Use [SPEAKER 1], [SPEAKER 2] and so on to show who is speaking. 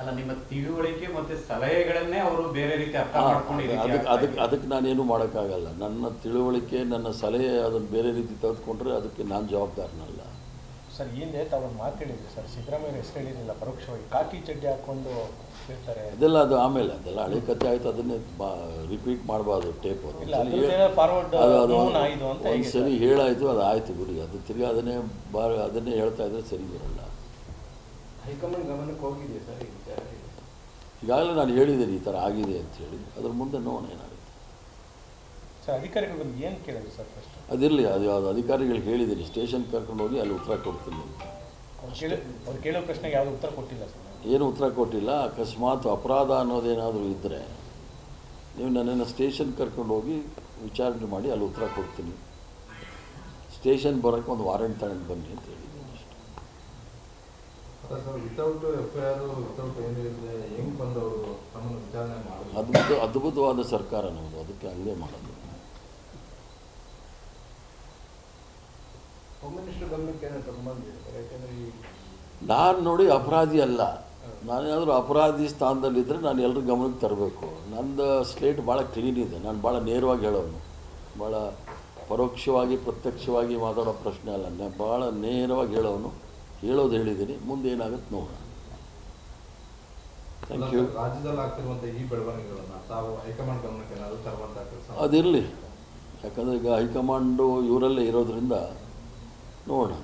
[SPEAKER 1] ಅಲ್ಲ ನಿಮ್ಮ ತಿಳುವಳಿಕೆ ಮತ್ತೆ ಸಲಹೆಗಳನ್ನೇ ಅವರು ಬೇರೆ ರೀತಿ ಅರ್ಥ
[SPEAKER 2] ಅದಕ್ಕೆ ಅದಕ್ಕೆ ಅದಕ್ಕೆ ನಾನೇನು ಮಾಡೋಕ್ಕಾಗಲ್ಲ. ನನ್ನ ತಿಳುವಳಿಕೆ ನನ್ನ ಸಲಹೆ ಅದನ್ನು ಬೇರೆ ರೀತಿ ತೆಗೆದುಕೊಂಡ್ರೆ ಅದಕ್ಕೆ ನಾನು ಜವಾಬ್ದಾರನಲ್ಲ.
[SPEAKER 3] ಸರ್ ಈ ಹಿಂದೆ ತಾವೊಂದು ಮಾತು ಹೇಳಿದ್ರಿ ಸರ್. ಸಿದ್ದರಾಮಯ್ಯ ಹೆಸರು ಹೇಳಿರಲಿಲ್ಲ ಪರೋಕ್ಷವಾಗಿ. ಕಾಕಿ ಚಡ್ಡಿ ಹಾಕೊಂಡು ಹೇಳ್ತಾರೆ
[SPEAKER 2] ಅದೆಲ್ಲ ಅದು ಆಮೇಲೆ ಅದೆಲ್ಲ ಹಳೆ ಕಥೆ ಆಯಿತು ಅದನ್ನೇ ರಿಪೀಟ್ ಮಾಡಬಾರ್ದು ಟೇಪ್
[SPEAKER 3] ಆಯ್ತು
[SPEAKER 2] ಗುರಿ ಹೇಳಾಯಿತು ಅದು ಆಯಿತು ಬಿಡಿ ಅದು ತಿರ್ಗಿ ಅದನ್ನೇ ಬಾ ಅದನ್ನೇ ಹೇಳ್ತಾ ಇದ್ರೆ ಸರಿ ಬರಲ್ಲ
[SPEAKER 4] ಹೋಗಿದೆ ಸರ್ ಈ ವಿಚಾರ
[SPEAKER 2] ಈಗಾಗಲೇ ನಾನು ಹೇಳಿದ್ದೀನಿ ಈ ಥರ ಆಗಿದೆ ಅಂತ ಹೇಳಿ. ಅದ್ರ ಮುಂದೆ ನೋಡೋಣ ಏನಾಗುತ್ತೆ.
[SPEAKER 3] ಸರ್ ಅಧಿಕಾರಿಗಳು ಬಂದು ಏನು ಕೇಳಿದ್ರು ಸರ್ ಫಸ್ಟ್
[SPEAKER 2] ಅದಿರಲಿ ಅದು ಯಾವುದು ಅಧಿಕಾರಿಗಳಿಗೆ ಹೇಳಿದ್ದೀನಿ ಸ್ಟೇಷನ್ ಕರ್ಕೊಂಡು ಹೋಗಿ ಅಲ್ಲಿ ಉತ್ತರ ಕೊಡ್ತೀನಿ ಅಂತ.
[SPEAKER 3] ಅವ್ರು ಕೇಳೋ ಪ್ರಶ್ನೆಗೆ ಯಾವುದು ಉತ್ತರ ಕೊಟ್ಟಿಲ್ಲ ಸರ್
[SPEAKER 2] ಏನು ಉತ್ತರ ಕೊಟ್ಟಿಲ್ಲ ಅಕಸ್ಮಾತ್ ಅಪರಾಧ ಅನ್ನೋದೇನಾದರೂ ಇದ್ದರೆ ನೀವು ನನ್ನನ್ನು ಸ್ಟೇಷನ್ ಕರ್ಕೊಂಡು ಹೋಗಿ ವಿಚಾರಣೆ ಮಾಡಿ ಅಲ್ಲಿ ಉತ್ತರ ಕೊಡ್ತೀನಿ. ಸ್ಟೇಷನ್ ಬರೋಕ್ಕೆ ಒಂದು ವಾರೆಂಟ್ ತಗೊಂಡು ಬನ್ನಿ ಅಂತ ಅದ್ಭುತ ಅದ್ಭುತವಾದ ಸರ್ಕಾರ ನಮ್ಮದು ಅದಕ್ಕೆ ಹಂಗೆ ಮಾಡೋದು. ನಾನು ನೋಡಿ ಅಪರಾಧಿ ಅಲ್ಲ. ನಾನೇನಾದರೂ ಅಪರಾಧಿ ಸ್ಥಾನದಲ್ಲಿದ್ದರೆ ನಾನು ಎಲ್ಲರ ಗಮನಕ್ಕೆ ತರಬೇಕು. ನಂದು ಸ್ಲೇಟ್ ಭಾಳ ಕ್ಲೀನ್ ಇದೆ. ನಾನು ಭಾಳ ನೇರವಾಗಿ ಹೇಳೋನು. ಭಾಳ ಪರೋಕ್ಷವಾಗಿ ಪ್ರತ್ಯಕ್ಷವಾಗಿ ಮಾತಾಡೋ ಪ್ರಶ್ನೆ ಅಲ್ಲ. ನಾನು ಭಾಳ ನೇರವಾಗಿ ಹೇಳೋನು. ಹೇಳೋದು ಹೇಳಿದ್ದೀನಿ ಮುಂದೆ ಏನಾಗುತ್ತೆ ನೋಡೋಣ. ಥ್ಯಾಂಕ್ ಯು
[SPEAKER 5] ರಾಜ್ಯದಲ್ಲಿ ಈ ಬೆಳವಣಿಗೆಗಳನ್ನ ತಾವು ಹೈಕಮಾಂಡ್ ಗಮನಕ್ಕೆ ಏನಾದ್ರು ತರುವಂತ ಕೆಲಸ
[SPEAKER 2] ಅದಿರಲಿ. ಯಾಕಂದರೆ ಈಗ ಹೈಕಮಾಂಡು ಇವರಲ್ಲೇ ಇರೋದ್ರಿಂದ ನೋಡೋಣ.